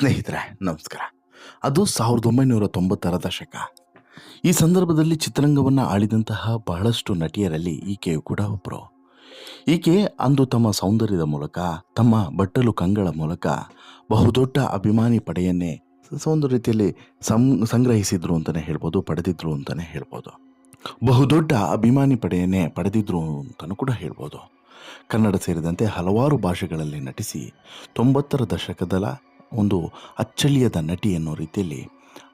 ಸ್ನೇಹಿತರೆ, ನಮಸ್ಕಾರ. ಅದು ಸಾವಿರದ ಒಂಬೈನೂರ ತೊಂಬತ್ತರ ದಶಕ. ಈ ಸಂದರ್ಭದಲ್ಲಿ ಚಿತ್ರರಂಗವನ್ನು ಆಳಿದಂತಹ ಬಹಳಷ್ಟು ನಟಿಯರಲ್ಲಿ ಈಕೆಯು ಕೂಡ ಒಬ್ಬರು ಈಕೆ ಅಂದು ತಮ್ಮ ಸೌಂದರ್ಯದ ಮೂಲಕ, ತಮ್ಮ ಬಟ್ಟಲು ಕಂಗಳ ಮೂಲಕ ಬಹುದೊಡ್ಡ ಅಭಿಮಾನಿ ಪಡೆಯನ್ನೇ ಒಂದು ರೀತಿಯಲ್ಲಿ ಸಂ, ಸಂಗ್ರಹಿಸಿದ್ರು ಅಂತಲೇ ಹೇಳ್ಬೋದು, ಪಡೆದಿದ್ರು ಅಂತಲೇ ಹೇಳ್ಬೋದು. ಬಹುದೊಡ್ಡ ಅಭಿಮಾನಿ ಪಡೆಯನ್ನೇ ಪಡೆದಿದ್ರು ಅಂತಲೂ ಕೂಡ ಹೇಳ್ಬೋದು. ಕನ್ನಡ ಸೇರಿದಂತೆ ಹಲವಾರು ಭಾಷೆಗಳಲ್ಲಿ ನಟಿಸಿ ತೊಂಬತ್ತರ ದಶಕದ ಒಂದು ಅಚ್ಚಳಿಯದ ನಟಿ ಅನ್ನೋ ರೀತಿಯಲ್ಲಿ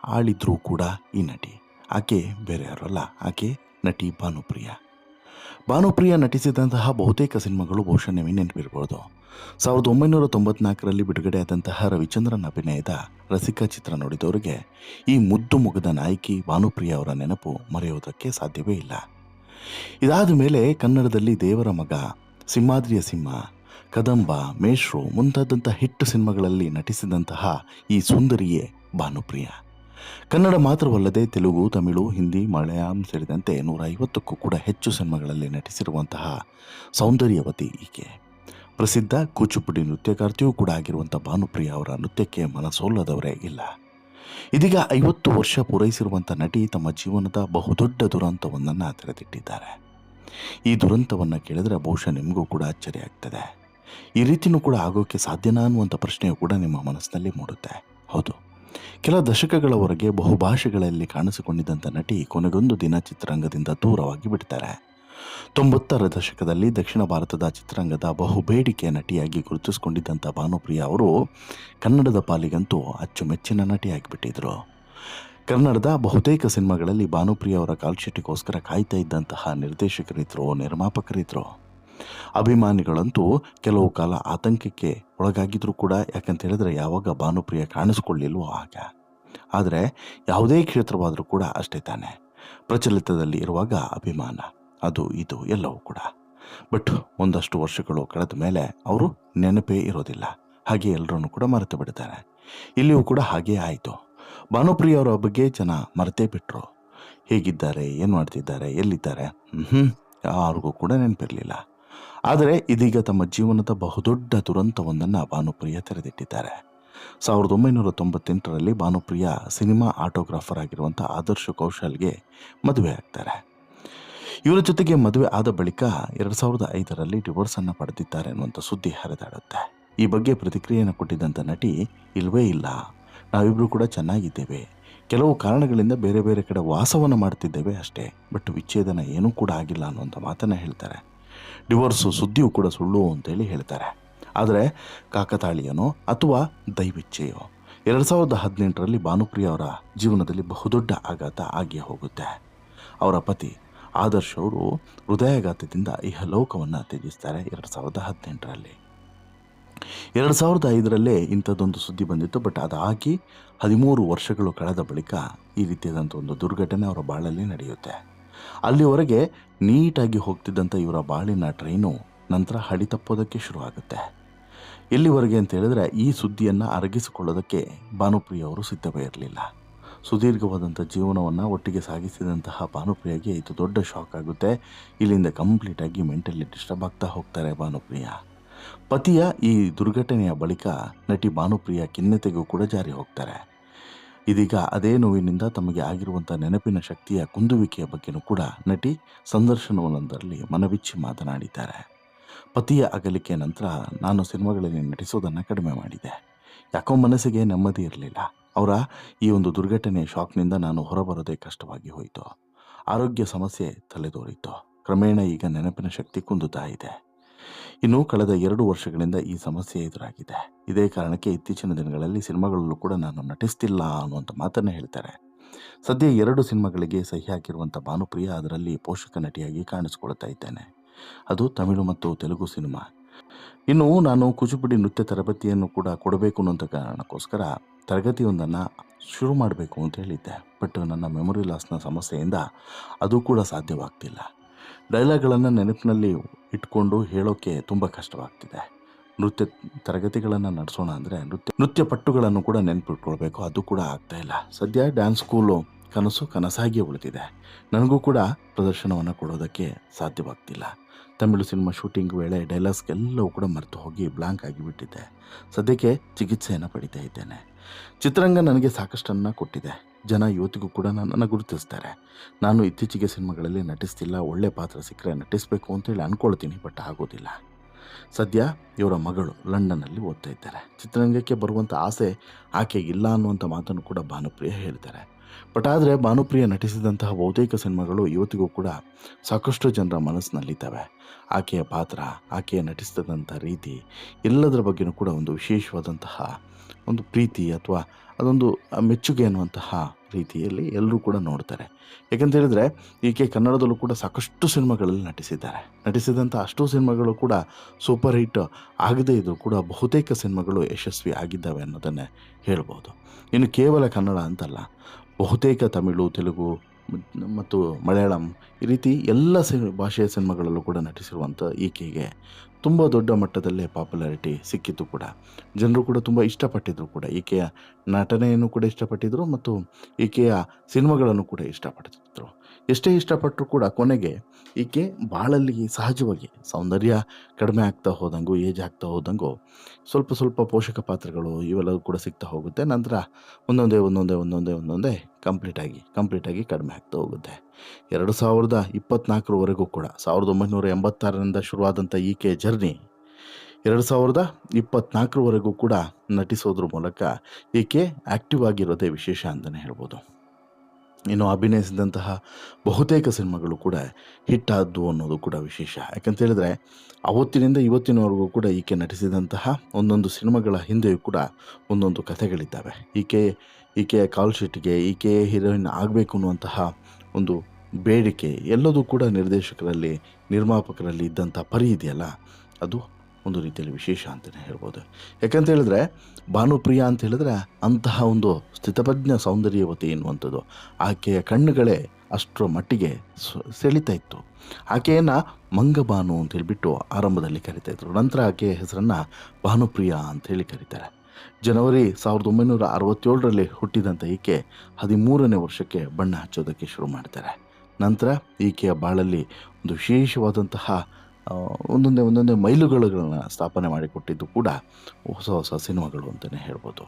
ಆಳಿದ್ರೂ ಕೂಡ ಈ ನಟಿ. ಆಕೆ ಬೇರೆ ಯಾರಲ್ಲ ಆಕೆ ನಟಿ ಭಾನುಪ್ರಿಯ. ಭಾನುಪ್ರಿಯ ನಟಿಸಿದಂತಹ ಬಹುತೇಕ ಸಿನಿಮಾಗಳು ಬಹುಶಃ ನಿಮಗೆ ನೆನಪಿರ್ಬೋದು. ಸಾವಿರದ ಒಂಬೈನೂರ ತೊಂಬತ್ನಾಲ್ಕರಲ್ಲಿ ಬಿಡುಗಡೆಯಾದಂತಹ ರವಿಚಂದ್ರನ್ ಅಭಿನಯದ ರಸಿಕಾ ಚಿತ್ರ ನೋಡಿದವರಿಗೆ ಈ ಮುದ್ದು ಮುಗದ ನಾಯಕಿ ಭಾನುಪ್ರಿಯ ಅವರ ನೆನಪು ಮರೆಯುವುದಕ್ಕೆ ಸಾಧ್ಯವೇ ಇಲ್ಲ. ಇದಾದ ಮೇಲೆ ಕನ್ನಡದಲ್ಲಿ ದೇವರ ಮಗ ಸಿಂಹಾದ್ರಿಯ ಸಿಂಹ ಕದಂಬ ಮೇಶ್ರು ಮುಂತಾದಂಥ ಹಿಟ್ಟು ಸಿನಿಮಾಗಳಲ್ಲಿ ನಟಿಸಿದಂತಹ ಈ ಸುಂದರಿಯೇ ಭಾನುಪ್ರಿಯ. ಕನ್ನಡ ಮಾತ್ರವಲ್ಲದೆ ತೆಲುಗು, ತಮಿಳು, ಹಿಂದಿ, ಮಲಯಾಳಂ ಸೇರಿದಂತೆ ನೂರ ಐವತ್ತಕ್ಕೂ ಕೂಡ ಹೆಚ್ಚು ಸಿನಿಮಾಗಳಲ್ಲಿ ನಟಿಸಿರುವಂತಹ ಸೌಂದರ್ಯವತಿ ಈಕೆ. ಪ್ರಸಿದ್ಧ ಕೂಚುಪುಡಿ ನೃತ್ಯಕಾರ್ತಿಯೂ ಕೂಡ ಆಗಿರುವಂಥ ಭಾನುಪ್ರಿಯ ಅವರ ನೃತ್ಯಕ್ಕೆ ಮನಸೋಲ್ಲದವರೇ ಇಲ್ಲ. ಇದೀಗ ಐವತ್ತು ವರ್ಷ ಪೂರೈಸಿರುವಂಥ ನಟಿ ತಮ್ಮ ಜೀವನದ ಬಹುದೊಡ್ಡ ದುರಂತವೊಂದನ್ನು ತೆರೆದಿಟ್ಟಿದ್ದಾರೆ. ಈ ದುರಂತವನ್ನು ಕೇಳಿದರೆ ಬಹುಶಃ ನಿಮಗೂ ಕೂಡ ಅಚ್ಚರಿ ಆಗ್ತದೆ ಈ ರೀತಿನೂ ಕೂಡ ಆಗೋಕ್ಕೆ ಸಾಧ್ಯನಾ ಅನ್ನುವಂಥ ಪ್ರಶ್ನೆಯು ಕೂಡ ನಿಮ್ಮ ಮನಸ್ಸಿನಲ್ಲಿ ಮೂಡುತ್ತೆ. ಹೌದು. ಕೆಲ ದಶಕಗಳವರೆಗೆ ಬಹುಭಾಷೆಗಳಲ್ಲಿ ಕಾಣಿಸಿಕೊಂಡಿದ್ದಂಥ ನಟಿ ಕೊನೆಗೊಂದು ದಿನ ಚಿತ್ರರಂಗದಿಂದ ದೂರವಾಗಿ ಬಿಡ್ತಾರೆ. ತೊಂಬತ್ತರ ದಶಕದಲ್ಲಿ ದಕ್ಷಿಣ ಭಾರತದ ಚಿತ್ರರಂಗದ ಬಹುಬೇಡಿಕೆಯ ನಟಿಯಾಗಿ ಗುರುತಿಸಿಕೊಂಡಿದ್ದಂಥ ಭಾನುಪ್ರಿಯ ಅವರು ಕನ್ನಡದ ಪಾಲಿಗಂತೂ ಅಚ್ಚುಮೆಚ್ಚಿನ ನಟಿಯಾಗಿಬಿಟ್ಟಿದ್ರು. ಕನ್ನಡದ ಬಹುತೇಕ ಸಿನಿಮಾಗಳಲ್ಲಿ ಭಾನುಪ್ರಿಯ ಅವರ ಕಾಲ್ಶೀಟಿಗೋಸ್ಕರ ಕಾಯ್ತಾ ಇದ್ದಂತಹ ನಿರ್ದೇಶಕರಿದ್ರು, ನಿರ್ಮಾಪಕರಿದ್ರು. ಅಭಿಮಾನಿಗಳಂತೂ ಕೆಲವು ಕಾಲ ಆತಂಕಕ್ಕೆ ಒಳಗಾಗಿದ್ರು ಕೂಡ ಯಾಕಂತ ಹೇಳಿದ್ರೆ ಯಾವಾಗ ಭಾನುಪ್ರಿಯ ಕಾಣಿಸ್ಕೊಳ್ಳಿಲ್ವೋ ಆಗ. ಆದರೆ ಯಾವುದೇ ಕ್ಷೇತ್ರವಾದರೂ ಕೂಡ ಅಷ್ಟೇ ತಾನೆ. ಪ್ರಚಲಿತದಲ್ಲಿ ಇರುವಾಗ ಅಭಿಮಾನ, ಅದು ಇದು ಎಲ್ಲವೂ ಕೂಡ. ಬಟ್ ಒಂದಷ್ಟು ವರ್ಷಗಳು ಕಳೆದ ಮೇಲೆ ಅವರು ನೆನಪೇ ಇರೋದಿಲ್ಲ. ಹಾಗೆ ಎಲ್ಲರನ್ನು ಕೂಡ ಮರೆತು ಬಿಡ್ತಾರೆ. ಇಲ್ಲಿಯೂ ಕೂಡ ಹಾಗೇ ಆಯಿತು. ಭಾನುಪ್ರಿಯ ಅವರ ಬಗ್ಗೆ ಜನ ಮರೆತೇ ಬಿಟ್ಟರು ಹೇಗಿದ್ದಾರೆ, ಏನು ಮಾಡ್ತಿದ್ದಾರೆ, ಎಲ್ಲಿದ್ದಾರೆ? ಹ್ಞೂ ಯಾರಿಗೂ ಕೂಡ ನೆನಪಿರಲಿಲ್ಲ. ಆದರೆ ಇದೀಗ ತಮ್ಮ ಜೀವನದ ಬಹುದೊಡ್ಡ ದುರಂತವೊಂದನ್ನು ಭಾನುಪ್ರಿಯ ತೆರೆದಿಟ್ಟಿದ್ದಾರೆ. ಸಾವಿರದ ಒಂಬೈನೂರ ತೊಂಬತ್ತೆಂಟರಲ್ಲಿ ಭಾನುಪ್ರಿಯ ಸಿನಿಮಾ ಆಟೋಗ್ರಾಫರ್ ಆಗಿರುವಂಥ ಆದರ್ಶ ಕೌಶಲ್ಗೆ ಮದುವೆ ಆಗ್ತಾರೆ. ಇವರ ಜೊತೆಗೆ ಮದುವೆ ಆದ ಬಳಿಕ ಎರಡು ಸಾವಿರದ ಐದರಲ್ಲಿ ಡಿವೋರ್ಸನ್ನು ಪಡೆದಿದ್ದಾರೆ ಅನ್ನುವಂಥ ಸುದ್ದಿ ಹರಿದಾಡುತ್ತೆ. ಈ ಬಗ್ಗೆ ಪ್ರತಿಕ್ರಿಯೆಯನ್ನು ಕೊಟ್ಟಿದ್ದಂಥ ನಟಿ, ಇಲ್ವೇ ಇಲ್ಲ. ನಾವಿಬ್ಬರು ಕೂಡ ಚೆನ್ನಾಗಿದ್ದೇವೆ. ಕೆಲವು ಕಾರಣಗಳಿಂದ ಬೇರೆ ಬೇರೆ ಕಡೆ ವಾಸವನ್ನು ಮಾಡ್ತಿದ್ದೇವೆ ಅಷ್ಟೇ. ಬಟ್ ವಿಚ್ಛೇದನ ಏನೂ ಕೂಡ ಆಗಿಲ್ಲ ಅನ್ನುವಂಥ ಮಾತನ್ನು ಹೇಳ್ತಾರೆ. ಡಿವೋರ್ಸು ಸುದ್ದಿಯೂ ಕೂಡ ಸುಳ್ಳು ಅಂತೇಳಿ ಹೇಳ್ತಾರೆ. ಆದರೆ ಕಾಕತಾಳೀಯನೋ ಅಥವಾ ದೈವಿಚ್ಛೆಯೋ ಎರಡು ಸಾವಿರದ ಹದಿನೆಂಟರಲ್ಲಿ ಭಾನುಪ್ರಿಯ ಅವರ ಜೀವನದಲ್ಲಿ ಬಹುದೊಡ್ಡ ಆಘಾತ ಆಗಿ ಹೋಗುತ್ತೆ. ಅವರ ಪತಿ ಆದರ್ಶ್ ಅವರು ಹೃದಯಾಘಾತದಿಂದ ಇಹಲೋಕವನ್ನು ತ್ಯಜಿಸ್ತಾರೆ ಎರಡು ಸಾವಿರದ ಹದಿನೆಂಟರಲ್ಲಿ. ಎರಡು ಸಾವಿರದ ಐದರಲ್ಲೇ ಇಂಥದ್ದೊಂದು ಸುದ್ದಿ ಬಂದಿತ್ತು, ಬಟ್ ಅದಾಗಿ ಹದಿಮೂರು ವರ್ಷಗಳು ಕಳೆದ ಬಳಿಕ ಈ ರೀತಿಯಾದಂಥ ಒಂದು ದುರ್ಘಟನೆ ಅವರ ಬಾಳಲ್ಲಿ ನಡೆಯುತ್ತೆ. ಅಲ್ಲಿವರೆಗೆ ನೀಟಾಗಿ ಹೋಗ್ತಿದ್ದಂಥ ಇವರ ಬಾಳಿನ ಟ್ರೈನು ನಂತರ ಹಳಿ ತಪ್ಪೋದಕ್ಕೆ ಶುರುವಾಗುತ್ತೆ. ಎಲ್ಲಿವರೆಗೆ ಅಂತ ಹೇಳಿದ್ರೆ ಈ ಸುದ್ದಿಯನ್ನು ಅರಗಿಸಿಕೊಳ್ಳೋದಕ್ಕೆ ಭಾನುಪ್ರಿಯ ಅವರು ಸಿದ್ಧವೇ ಇರಲಿಲ್ಲ. ಸುದೀರ್ಘವಾದಂಥ ಜೀವನವನ್ನು ಒಟ್ಟಿಗೆ ಸಾಗಿಸಿದಂತಹ ಭಾನುಪ್ರಿಯಗೆ ಇದು ದೊಡ್ಡ ಶಾಕ್ ಆಗುತ್ತೆ. ಇಲ್ಲಿಂದ ಕಂಪ್ಲೀಟಾಗಿ ಮೆಂಟಲಿ ಡಿಸ್ಟರ್ಬ್ ಆಗ್ತಾ ಹೋಗ್ತಾರೆ ಭಾನುಪ್ರಿಯ. ಪತಿಯ ಈ ದುರ್ಘಟನೆಯ ಬಳಿಕ ನಟಿ ಭಾನುಪ್ರಿಯ ಖಿನ್ನತೆಗೂ ಕೂಡ ಜಾರಿ ಹೋಗ್ತಾರೆ. ಇದೀಗ ಅದೇ ನೋವಿನಿಂದ ತಮಗೆ ಆಗಿರುವಂಥ ನೆನಪಿನ ಶಕ್ತಿಯ ಕುಂದುವಿಕೆಯ ಬಗ್ಗೆನೂ ಕೂಡ ನಟಿ ಸಂದರ್ಶನವೊಂದರಲ್ಲಿ ಮನವಿಚ್ಚಿ ಮಾತನಾಡಿದ್ದಾರೆ. ಪತಿಯ ಅಗಲಿಕೆ ನಂತರ ನಾನು ಸಿನಿಮಾಗಳಲ್ಲಿ ನಟಿಸೋದನ್ನು ಕಡಿಮೆ ಮಾಡಿದೆ. ಯಾಕೋ ಮನಸ್ಸಿಗೆ ನೆಮ್ಮದಿ ಇರಲಿಲ್ಲ. ಅವರ ಈ ಒಂದು ದುರ್ಘಟನೆ ಶಾಕ್ನಿಂದ ನಾನು ಹೊರಬರೋದೇ ಕಷ್ಟವಾಗಿ ಹೋಯಿತು. ಆರೋಗ್ಯ ಸಮಸ್ಯೆ ತಲೆದೋರಿತು ಕ್ರಮೇಣ ಈಗ ನೆನಪಿನ ಶಕ್ತಿ ಕುಂದುತ್ತಾ ಇದೆ. ಇನ್ನು ಕಳೆದ ಎರಡು ವರ್ಷಗಳಿಂದ ಈ ಸಮಸ್ಯೆ ಎದುರಾಗಿದೆ. ಇದೇ ಕಾರಣಕ್ಕೆ ಇತ್ತೀಚಿನ ದಿನಗಳಲ್ಲಿ ಸಿನಿಮಾಗಳಲ್ಲೂ ಕೂಡ ನಾನು ನಟಿಸ್ತಿಲ್ಲ ಅನ್ನುವಂಥ ಮಾತನ್ನೇ ಹೇಳ್ತಾರೆ. ಸದ್ಯ ಎರಡು ಸಿನಿಮಾಗಳಿಗೆ ಸಹಿ ಹಾಕಿರುವಂಥ ಭಾನುಪ್ರಿಯ ಅದರಲ್ಲಿ ಪೋಷಕ ನಟಿಯಾಗಿ ಕಾಣಿಸಿಕೊಳ್ತಾ ಇದ್ದೇನೆ. ಅದು ತಮಿಳು ಮತ್ತು ತೆಲುಗು ಸಿನಿಮಾ. ಇನ್ನು ನಾನು ಕುಚುಪುಡಿ ನೃತ್ಯ ತರಬೇತಿಯನ್ನು ಕೂಡ ಕೊಡಬೇಕು ಅನ್ನೋಂಥ ಕಾರಣಕ್ಕೋಸ್ಕರ ತರಗತಿಯೊಂದನ್ನು ಶುರು ಮಾಡಬೇಕು ಅಂತ ಹೇಳಿದ್ದೆ. ಬಟ್ ನನ್ನ ಮೆಮೊರಿ ಲಾಸ್ನ ಸಮಸ್ಯೆಯಿಂದ ಅದು ಕೂಡ ಸಾಧ್ಯವಾಗ್ತಿಲ್ಲ. ಡೈಲಾಗ್ಗಳನ್ನು ನೆನಪಿನಲ್ಲಿ ಇಟ್ಕೊಂಡು ಹೇಳೋಕ್ಕೆ ತುಂಬ ಕಷ್ಟವಾಗ್ತಿದೆ. ನೃತ್ಯ ತರಗತಿಗಳನ್ನು ನಡೆಸೋಣ ಅಂದರೆ ನೃತ್ಯ ನೃತ್ಯ ಪಟ್ಟುಗಳನ್ನು ಕೂಡ ನೆನಪಿಟ್ಕೊಳ್ಬೇಕು. ಅದು ಕೂಡ ಆಗ್ತಾ ಇಲ್ಲ. ಸದ್ಯ ಡ್ಯಾನ್ಸ್ ಸ್ಕೂಲು ಕನಸು ಕನಸಾಗಿಯೇ ಉಳಿದಿದೆ. ನನಗೂ ಕೂಡ ಪ್ರದರ್ಶನವನ್ನು ಕೊಡೋದಕ್ಕೆ ಸಾಧ್ಯವಾಗ್ತಿಲ್ಲ. ತಮಿಳು ಸಿನಿಮಾ ಶೂಟಿಂಗ್ ವೇಳೆ ಡೈಲಾಗ್ಸ್ಗೆಲ್ಲವೂ ಕೂಡ ಮರೆತು ಹೋಗಿ ಬ್ಲಾಂಕ್ ಆಗಿಬಿಟ್ಟಿದ್ದೆ ಸದ್ಯಕ್ಕೆ ಚಿಕಿತ್ಸೆಯನ್ನು ಪಡಿತಾ ಇದ್ದೇನೆ. ಚಿತ್ರರಂಗ ನನಗೆ ಸಾಕಷ್ಟನ್ನು ಕೊಟ್ಟಿದೆ. ಜನ ಇವತ್ತಿಗೂ ಕೂಡ ನನ್ನನ್ನು ಗುರುತಿಸ್ತಾರೆ. ನಾನು ಇತ್ತೀಚೆಗೆ ಸಿನಿಮಾಗಳಲ್ಲಿ ನಟಿಸ್ತಿಲ್ಲ, ಒಳ್ಳೆ ಪಾತ್ರ ಸಿಕ್ಕರೆ ನಟಿಸಬೇಕು ಅಂತೇಳಿ ಅಂದ್ಕೊಳ್ತೀನಿ ಬಟ್ ಆಗೋದಿಲ್ಲ. ಸದ್ಯ ಇವರ ಮಗಳು ಲಂಡನ್ನಲ್ಲಿ ಓದ್ತಾ ಇದ್ದಾರೆ. ಚಿತ್ರರಂಗಕ್ಕೆ ಬರುವಂಥ ಆಸೆ ಆಕೆ ಇಲ್ಲ ಅನ್ನುವಂಥ ಮಾತನ್ನು ಕೂಡ ಭಾನುಪ್ರಿಯ ಹೇಳ್ತಾರೆ. ಬಟ್ ಆದರೆ ಭಾನುಪ್ರಿಯ ನಟಿಸಿದಂತಹ ಬಹುತೇಕ ಸಿನಿಮಾಗಳು ಇವತ್ತಿಗೂ ಕೂಡ ಸಾಕಷ್ಟು ಜನರ ಮನಸ್ಸಿನಲ್ಲಿದ್ದಾವೆ. ಆಕೆಯ ಪಾತ್ರ, ಆಕೆಯ ನಟಿಸಿದಂಥ ರೀತಿ ಎಲ್ಲದರ ಬಗ್ಗೆಯೂ ಕೂಡ ಒಂದು ವಿಶೇಷವಾದಂತಹ ಒಂದು ಪ್ರೀತಿ ಅಥವಾ ಅದೊಂದು ಮೆಚ್ಚುಗೆ ಅನ್ನುವಂತಹ ರೀತಿಯಲ್ಲಿ ಎಲ್ಲರೂ ಕೂಡ ನೋಡ್ತಾರೆ. ಯಾಕಂತ ಹೇಳಿದ್ರೆ ಈಕೆ ಕನ್ನಡದಲ್ಲೂ ಕೂಡ ಸಾಕಷ್ಟು ಸಿನಿಮಾಗಳಲ್ಲಿ ನಟಿಸಿದ್ದಾರೆ. ನಟಿಸಿದಂಥ ಅಷ್ಟು ಸಿನಿಮಾಗಳು ಕೂಡ ಸೂಪರ್ ಹಿಟ್ ಆಗದೇ ಇದ್ದರೂ ಕೂಡ ಬಹುತೇಕ ಸಿನಿಮಾಗಳು ಯಶಸ್ವಿ ಆಗಿದ್ದಾವೆ ಅನ್ನೋದನ್ನೇ ಹೇಳ್ಬೋದು. ಇನ್ನು ಕೇವಲ ಕನ್ನಡ ಅಂತಲ್ಲ, ಬಹುತೇಕ ತಮಿಳು, ತೆಲುಗು ಮತ್ತು ಮಲಯಾಳಂ ಈ ರೀತಿ ಎಲ್ಲ ಸಿ ಭಾಷೆಯ ಸಿನಿಮಾಗಳಲ್ಲೂ ಕೂಡ ನಟಿಸಿರುವಂಥ ಈಕೆಗೆ ತುಂಬ ದೊಡ್ಡ ಮಟ್ಟದಲ್ಲೇ ಪಾಪ್ಯುಲಾರಿಟಿ ಸಿಕ್ಕಿತ್ತು ಕೂಡ. ಜನರು ಕೂಡ ತುಂಬ ಇಷ್ಟಪಟ್ಟಿದ್ರು ಕೂಡ. ಈಕೆಯ ನಟನೆಯನ್ನು ಕೂಡ ಇಷ್ಟಪಟ್ಟಿದ್ದರು ಮತ್ತು ಈಕೆಯ ಸಿನಿಮಾಗಳನ್ನು ಕೂಡ ಇಷ್ಟಪಡ್ತಿದ್ರು. ಎಷ್ಟೇ ಇಷ್ಟಪಟ್ಟರು ಕೂಡ ಕೊನೆಗೆ ಈಕೆ ಬಾಳಲ್ಲಿ ಸಹಜವಾಗಿ ಸೌಂದರ್ಯ ಕಡಿಮೆ ಆಗ್ತಾ ಹೋದಂಗು, ಏಜ್ ಆಗ್ತಾ ಹೋದಂಗು, ಸ್ವಲ್ಪ ಸ್ವಲ್ಪ ಪೋಷಕ ಪಾತ್ರಗಳು ಇವೆಲ್ಲವೂ ಕೂಡ ಸಿಗ್ತಾ ಹೋಗುತ್ತೆ. ನಂತರ ಒಂದೊಂದೇ ಒಂದೊಂದೇ ಒಂದೊಂದೇ ಒಂದೊಂದೇ ಕಂಪ್ಲೀಟಾಗಿ ಕಂಪ್ಲೀಟಾಗಿ ಕಡಿಮೆ ಆಗ್ತಾ ಹೋಗುತ್ತೆ. ಎರಡು ಸಾವಿರದ ಇಪ್ಪತ್ತ್ನಾಲ್ಕರವರೆಗೂ ಕೂಡ, ಸಾವಿರದ ಒಂಬೈನೂರ ಎಂಬತ್ತಾರರಿಂದ ಶುರುವಾದಂಥ ಈಕೆ ಜರ್ನಿ ಎರಡು ಸಾವಿರದ ಇಪ್ಪತ್ತ್ನಾಲ್ಕರವರೆಗೂ ಕೂಡ ನಟಿಸೋದ್ರ ಮೂಲಕ ಈಕೆ ಆ್ಯಕ್ಟಿವ್ ಆಗಿರೋದೇ ವಿಶೇಷ ಅಂತಲೇ ಹೇಳ್ಬೋದು. ಇನ್ನು ಅಭಿನಯಿಸಿದಂತಹ ಬಹುತೇಕ ಸಿನಿಮಾಗಳು ಕೂಡ ಹಿಟ್ ಆದವು ಅನ್ನೋದು ಕೂಡ ವಿಶೇಷ. ಯಾಕಂತ ಹೇಳಿದ್ರೆ ಅವತ್ತಿನಿಂದ ಇವತ್ತಿನವರೆಗೂ ಕೂಡ ಈಕೆ ನಟಿಸಿದಂತಹ ಒಂದೊಂದು ಸಿನಿಮಾಗಳ ಹಿಂದೆಯೂ ಕೂಡ ಒಂದೊಂದು ಕಥೆಗಳಿದ್ದಾವೆ. ಈಕೆ, ಈಕೆಯ ಕಾಲ್ ಶೀಟ್ಗೆ ಹೀರೋಯಿನ್ ಆಗಬೇಕು ಅನ್ನುವಂತಹ ಒಂದು ಬೇಡಿಕೆ ಎಲ್ಲದೂ ಕೂಡ ನಿರ್ದೇಶಕರಲ್ಲಿ, ನಿರ್ಮಾಪಕರಲ್ಲಿ ಇದ್ದಂಥ ಪರಿ ಇದೆಯಲ್ಲ? ಅದು ಒಂದು ರೀತಿಯಲ್ಲಿ ವಿಶೇಷ ಅಂತಲೇ ಹೇಳ್ಬೋದು. ಯಾಕಂತ ಹೇಳಿದ್ರೆ, ಭಾನುಪ್ರಿಯ ಅಂತ ಹೇಳಿದ್ರೆ ಅಂತಹ ಒಂದು ಸ್ಥಿತಪ್ರಜ್ಞ ಸೌಂದರ್ಯವತಿ ಎನ್ನುವಂಥದ್ದು ಆಕೆಯ ಕಣ್ಣುಗಳೇ ಅಷ್ಟರ ಮಟ್ಟಿಗೆ ಸೆಳಿತಾ ಇತ್ತು. ಆಕೆಯನ್ನು ಮಂಗಬಾನು ಅಂತ ಹೇಳಿಬಿಟ್ಟು ಆರಂಭದಲ್ಲಿ ಕರಿತಾ ಇದ್ರು. ನಂತರ ಆಕೆಯ ಹೆಸರನ್ನು ಭಾನುಪ್ರಿಯ ಅಂತ ಹೇಳಿ ಕರೀತಾರೆ. ಜನವರಿ ಸಾವಿರದ ಒಂಬೈನೂರ ಅರವತ್ತೇಳರಲ್ಲಿ ಹುಟ್ಟಿದಂಥ ಈಕೆ ಹದಿಮೂರನೇ ವರ್ಷಕ್ಕೆ ಬಣ್ಣ ಹಚ್ಚೋದಕ್ಕೆ ಶುರು ಮಾಡ್ತಾರೆ. ನಂತರ ಈಕೆಯ ಬಾಳಲ್ಲಿ ಒಂದು ವಿಶೇಷವಾದಂತಹ ಒಂದೊಂದೇ ಒಂದೊಂದೇ ಮೈಲುಗಲ್ಲುಗಳನ್ನ ಸ್ಥಾಪನೆ ಮಾಡಿಕೊಟ್ಟಿದ್ದು ಕೂಡ ಹೊಸ ಹೊಸ ಸಿನಿಮಾಗಳು ಅಂತಲೇ ಹೇಳ್ಬೋದು.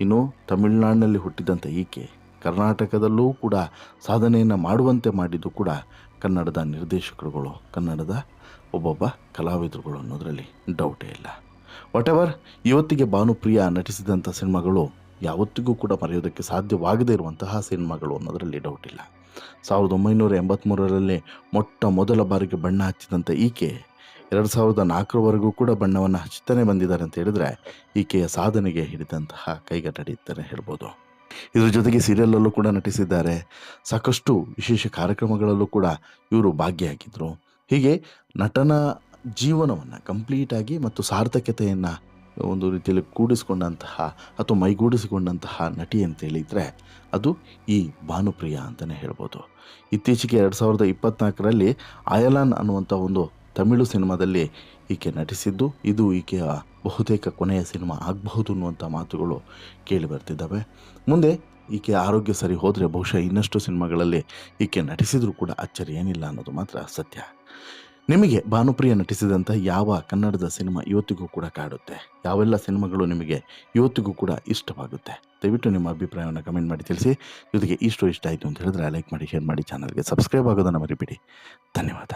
ಇನ್ನು ತಮಿಳುನಾಡಿನಲ್ಲಿ ಹುಟ್ಟಿದಂಥ ಈಕೆ ಕರ್ನಾಟಕದಲ್ಲೂ ಕೂಡ ಸಾಧನೆಯನ್ನು ಮಾಡುವಂತೆ ಮಾಡಿದ್ದು ಕೂಡ ಕನ್ನಡದ ನಿರ್ದೇಶಕರುಗಳು, ಕನ್ನಡದ ಒಬ್ಬೊಬ್ಬ ಕಲಾವಿದರುಗಳು ಅನ್ನೋದರಲ್ಲಿ ಡೌಟೇ ಇಲ್ಲ. ವಾಟ್ ಎವರ್ ಇವತ್ತಿಗೆ ಭಾನುಪ್ರಿಯ ನಟಿಸಿದಂಥ ಸಿನಿಮಾಗಳು ಯಾವತ್ತಿಗೂ ಕೂಡ ಮರೆಯೋದಕ್ಕೆ ಸಾಧ್ಯವಾಗದೇ ಇರುವಂತಹ ಸಿನಿಮಾಗಳು ಅನ್ನೋದರಲ್ಲಿ ಡೌಟ್ ಇಲ್ಲ. ಸಾವಿರದ ಒಂಬೈನೂರ ಎಂಬತ್ತ್ಮೂರರಲ್ಲಿ ಮೊಟ್ಟ ಮೊದಲ ಬಾರಿಗೆ ಬಣ್ಣ ಹಚ್ಚಿದಂಥ ಈಕೆ ಎರಡು ಸಾವಿರದ ನಾಲ್ಕರವರೆಗೂ ಕೂಡ ಬಣ್ಣವನ್ನು ಹಚ್ಚುತ್ತಾನೆ ಬಂದಿದ್ದಾರೆ ಅಂತ ಹೇಳಿದ್ರೆ ಈಕೆಯ ಸಾಧನೆಗೆ ಹಿಡಿದಂತಹ ಕೈಗಟ್ಟಡಿ ಅಂತಲೇ ಹೇಳ್ಬೋದು. ಇದರ ಜೊತೆಗೆ ಸೀರಿಯಲಲ್ಲೂ ಕೂಡ ನಟಿಸಿದ್ದಾರೆ. ಸಾಕಷ್ಟು ವಿಶೇಷ ಕಾರ್ಯಕ್ರಮಗಳಲ್ಲೂ ಕೂಡ ಇವರು ಭಾಗಿಯಾಗಿದ್ದರು ಹೀಗೆ ನಟನ ಜೀವನವನ್ನು ಕಂಪ್ಲೀಟಾಗಿ ಮತ್ತು ಸಾರ್ಥಕತೆಯನ್ನು ಒಂದು ರೀತಿಯಲ್ಲಿ ಕೂಡಿಸ್ಕೊಂಡಂತಹ ಅಥವಾ ಮೈಗೂಡಿಸಿಕೊಂಡಂತಹ ನಟಿ ಅಂತ ಹೇಳಿದರೆ ಅದು ಈ ಭಾನುಪ್ರಿಯ ಅಂತಲೇ ಹೇಳ್ಬೋದು. ಇತ್ತೀಚೆಗೆ ಎರಡು ಸಾವಿರದ ಇಪ್ಪತ್ತ್ನಾಲ್ಕರಲ್ಲಿ ಅಯಲಾನ್ ಅನ್ನುವಂಥ ಒಂದು ತಮಿಳು ಸಿನಿಮಾದಲ್ಲಿ ಈಕೆ ನಟಿಸಿದ್ದು, ಇದು ಈಕೆಯ ಬಹುತೇಕ ಕೊನೆಯ ಸಿನಿಮಾ ಆಗಬಹುದು ಅನ್ನುವಂಥ ಮಾತುಗಳು ಕೇಳಿ ಬರ್ತಿದ್ದಾವೆ. ಮುಂದೆ ಈಕೆ ಆರೋಗ್ಯ ಸರಿ ಹೋದರೆ ಬಹುಶಃ ಇನ್ನಷ್ಟು ಸಿನಿಮಾಗಳಲ್ಲಿ ಈಕೆ ನಟಿಸಿದರೂ ಕೂಡ ಅಚ್ಚರಿ ಏನಿಲ್ಲ ಅನ್ನೋದು ಮಾತ್ರ ಸತ್ಯ. ನಿಮಗೆ ಭಾನುಪ್ರಿಯ ನಟಿಸಿದಂಥ ಯಾವ ಕನ್ನಡದ ಸಿನಿಮಾ ಇವತ್ತಿಗೂ ಕೂಡ ಕಾಡುತ್ತೆ? ಯಾವೆಲ್ಲ ಸಿನಿಮಾಗಳು ನಿಮಗೆ ಇವತ್ತಿಗೂ ಕೂಡ ಇಷ್ಟವಾಗುತ್ತೆ? ದಯವಿಟ್ಟು ನಿಮ್ಮ ಅಭಿಪ್ರಾಯವನ್ನು ಕಮೆಂಟ್ ಮಾಡಿ ತಿಳಿಸಿ. ಜೊತೆಗೆ ಇಷ್ಟು ಇಷ್ಟ ಆಯಿತು ಅಂತ ಹೇಳಿದ್ರೆ ಲೈಕ್ ಮಾಡಿ ಶೇರ್ ಮಾಡಿ ಚಾನಲ್ಗೆ ಸಬ್ಸ್ಕ್ರೈಬ್ ಆಗೋದನ್ನು ಮರಿಬೇಡಿ. ಧನ್ಯವಾದ.